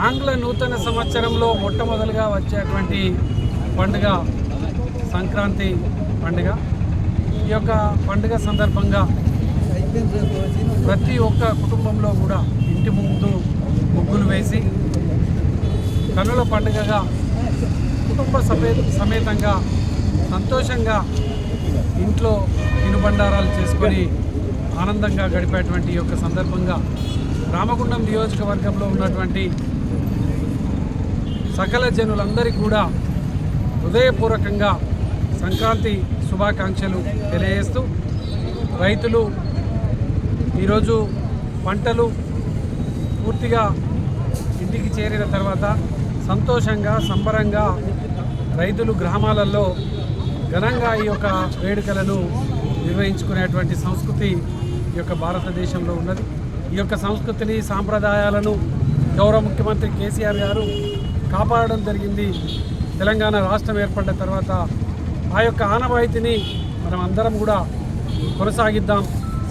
ఆంగ్ల నూతన సంవత్సరంలో మొట్టమొదలుగా వచ్చేటువంటి పండుగ సంక్రాంతి పండుగ. ఈ యొక్క పండుగ సందర్భంగా ప్రతి ఒక్క కుటుంబంలో కూడా ఇంటి ముందు ముగ్గులు వేసి కనుల పండుగగా కుటుంబ సమేతంగా సంతోషంగా ఇంట్లో తినుబండారాలు చేసుకొని ఆనందంగా గడిపేటువంటి యొక్క సందర్భంగా రామగుండం నియోజకవర్గంలో ఉన్నటువంటి సకల జనులందరికీ కూడా హృదయపూర్వకంగా సంక్రాంతి శుభాకాంక్షలు తెలియజేస్తూ రైతులు ఈరోజు పంటలు పూర్తిగా ఇంటికి చేరిన తర్వాత సంతోషంగా సంబరంగా రైతులు గ్రామాలలో ఘనంగా ఈ యొక్క వేడుకలను నిర్వహించుకునేటువంటి సంస్కృతి ఈ యొక్క భారతదేశంలో ఉన్నది. ఈ యొక్క సంస్కృతిని సాంప్రదాయాలను గౌరవ ముఖ్యమంత్రి కేసీఆర్ గారు కాపాడడం జరిగింది. తెలంగాణ రాష్ట్రం ఏర్పడిన తర్వాత ఆ యొక్క ఆనవాయితీని మనం అందరం కూడా కొనసాగిద్దాం.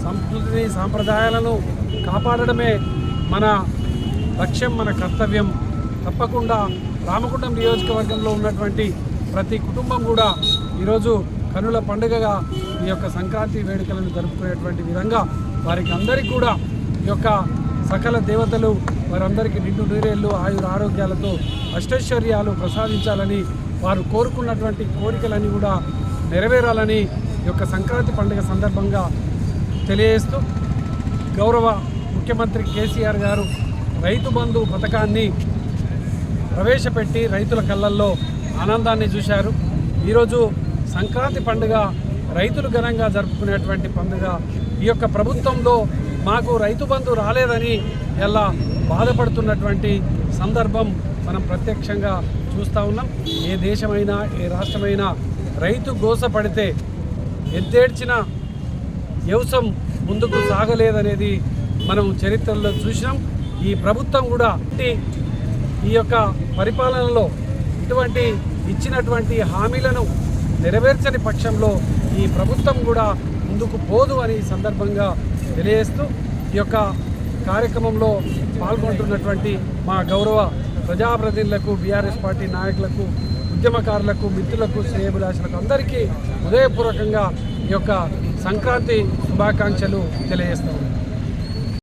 సంస్కృతిని సాంప్రదాయాలను కాపాడడమే మన లక్ష్యం మన కర్తవ్యం. తప్పకుండా రామగుండం నియోజకవర్గంలో ఉన్నటువంటి ప్రతి కుటుంబం కూడా ఈరోజు కనుల పండుగగా ఈ యొక్క సంక్రాంతి వేడుకలను జరుపుకునేటువంటి విధంగా వారికి అందరికీ కూడా ఈ యొక్క సకల దేవతలు వారందరికీ నిండు నీరేళ్ళు ఆయుర ఆరోగ్యాలతో అష్టైశ్వర్యాలు ప్రసాదించాలని వారు కోరుకున్నటువంటి కోరికలన్నీ కూడా నెరవేరాలని ఈ యొక్క సంక్రాంతి పండుగ సందర్భంగా తెలియజేస్తూ గౌరవ ముఖ్యమంత్రి కేసీఆర్ గారు రైతు బంధు పథకాన్ని ప్రవేశపెట్టి రైతుల కళ్ళల్లో ఆనందాన్ని చూశారు. ఈరోజు సంక్రాంతి పండుగ రైతులు ఘనంగా జరుపుకునేటువంటి పండుగ. ఈ యొక్క ప్రభుత్వంలో మాకు రైతు బంధు రాలేదని ఎలా బాధపడుతున్నటువంటి సందర్భం మనం ప్రత్యక్షంగా చూస్తూ ఉన్నాం. ఏ దేశమైనా ఏ రాష్ట్రమైనా రైతు గోసపడితే ఎద్దేడ్చిన వ్యవసాయం ముందుకు సాగలేదనేది మనం చరిత్రలో చూసినాం. ఈ ప్రభుత్వం కూడా ఈ- ఈ యొక్క పరిపాలనలో ఇటువంటి ఇచ్చినటువంటి హామీలను నెరవేర్చని పక్షంలో ఈ ప్రభుత్వం కూడా ముందుకు పోదు అని ఈ సందర్భంగా తెలియజేస్తూ ఈ యొక్క కార్యక్రమంలో పాల్గొంటున్నటువంటి మా గౌరవ ప్రజాప్రతినిధులకు బీఆర్ఎస్ పార్టీ నాయకులకు ఉద్యమకారులకు మిత్రులకు శ్రేయభిలాషులకు అందరికీ హృదయపూర్వకంగా ఈ యొక్క సంక్రాంతి శుభాకాంక్షలు తెలియజేస్తాము